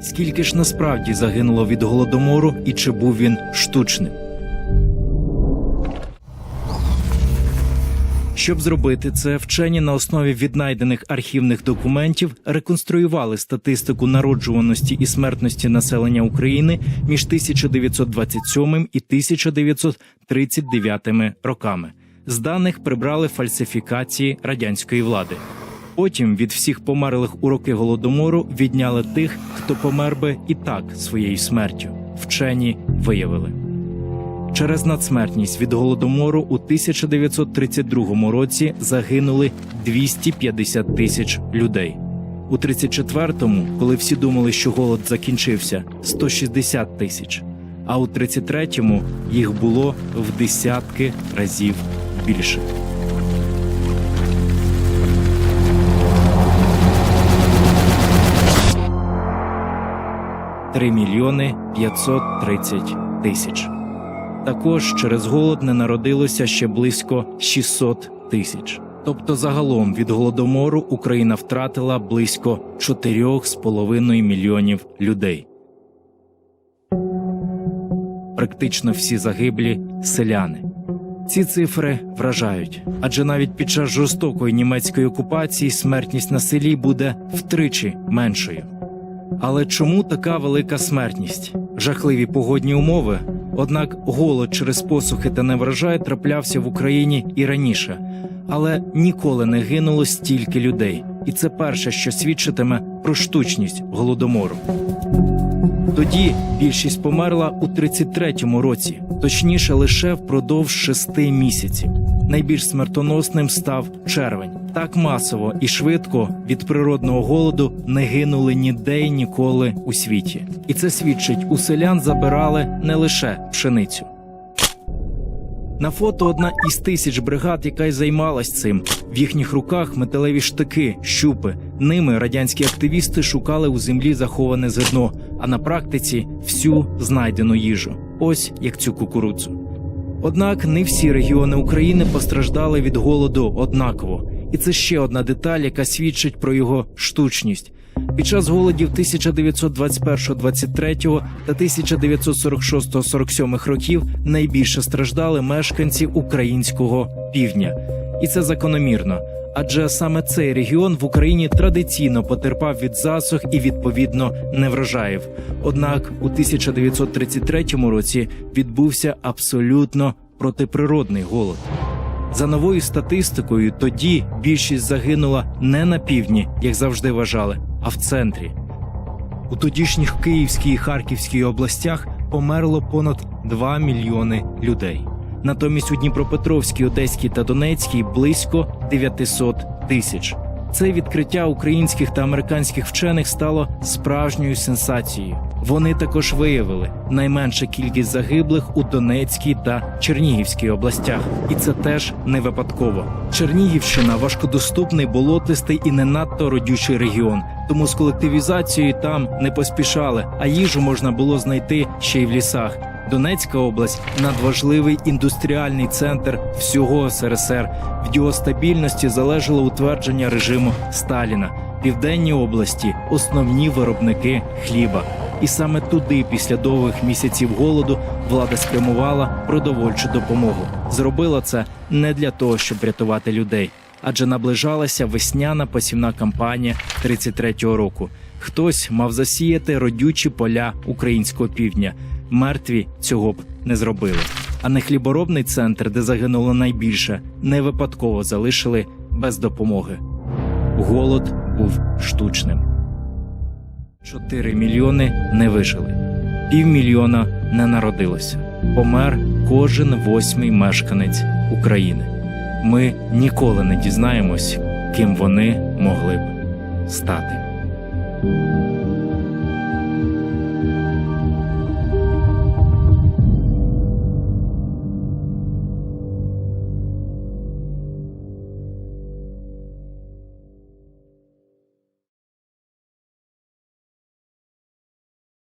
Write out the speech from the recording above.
Скільки ж насправді загинуло від голодомору і чи був він штучним? Щоб зробити це, вчені на основі віднайдених архівних документів реконструювали статистику народжуваності і смертності населення України між 1927 і 1939 роками. З даних прибрали фальсифікації радянської влади. Потім від всіх померлих у роки голодомору відняли тих, хто помер би і так своєю смертю. Вчені виявили. Через надсмертність від голодомору у 1932 році загинули 250 тисяч людей. У 34-му, коли всі думали, що голод закінчився, 160 тисяч. А у 33-му їх було в десятки разів більше. Три мільйони 530 тисяч. Також через голод не народилося ще близько 600 тисяч. Тобто, загалом від голодомору Україна втратила близько 4,5 мільйонів людей. Практично всі загиблі селяни. Ці цифри вражають, адже навіть під час жорстокої німецької окупації смертність на селі буде втричі меншою. Але чому така велика смертність? Жахливі погодні умови. Однак голод через посухи та неврожай траплявся в Україні і раніше, але ніколи не гинуло стільки людей, і це перше, що свідчитиме про штучність голодомору. Тоді більшість померла у 33-му році, точніше лише впродовж шести місяців. Найбільш смертоносним став червень. Так масово і швидко від природного голоду не гинули ніде й ніколи у світі. І це свідчить, у селян забирали не лише пшеницю. На фото одна із тисяч бригад, яка й займалась цим. В їхніх руках металеві штики, щупи. Ними радянські активісти шукали у землі заховане зерно, а на практиці всю знайдену їжу. Ось як цю кукурудзу. Однак не всі регіони України постраждали від голоду однаково, і це ще одна деталь, яка свідчить про його штучність. Під час голодів 1921-23 та 1946-47 років найбільше страждали мешканці українського півдня, і це закономірно. Адже саме цей регіон в Україні традиційно потерпав від засух і відповідно неврожаїв. Однак у 1933 році відбувся абсолютно протиприродний голод. За новою статистикою, тоді більшість загинула не на півдні, як завжди вважали, а в центрі. У тодішніх Київській і Харківській областях померло понад 2 мільйони людей. Натомість у Дніпропетровській, Одеській та Донецькій близько 900 тисяч. Це відкриття українських та американських вчених стало справжньою сенсацією. Вони також виявили найменша кількість загиблих у Донецькій та Чернігівській областях, і це теж не випадково. Чернігівщина важкодоступний, болотистий і не надто родючий регіон. Тому з колективізацією там не поспішали, а їжу можна було знайти ще й в лісах. Донецька область надважливий індустріальний центр всього СРСР. В його стабільності залежало утвердження режиму Сталіна. Південні області основні виробники хліба. І саме туди, після довгих місяців голоду, влада спрямувала продовольчу допомогу. Зробила це не для того, щоб врятувати людей, адже наближалася весняна посівна кампанія 33-го року. Хтось мав засіяти родючі поля українського півдня. Мертві цього б не зробили. А не хліборобний центр, де загинуло найбільше, не випадково залишили без допомоги. Голод був штучним. 4 мільйони не вижили, півмільйона не народилося. Помер кожен восьмий мешканець України. Ми ніколи не дізнаємось, ким вони могли б стати.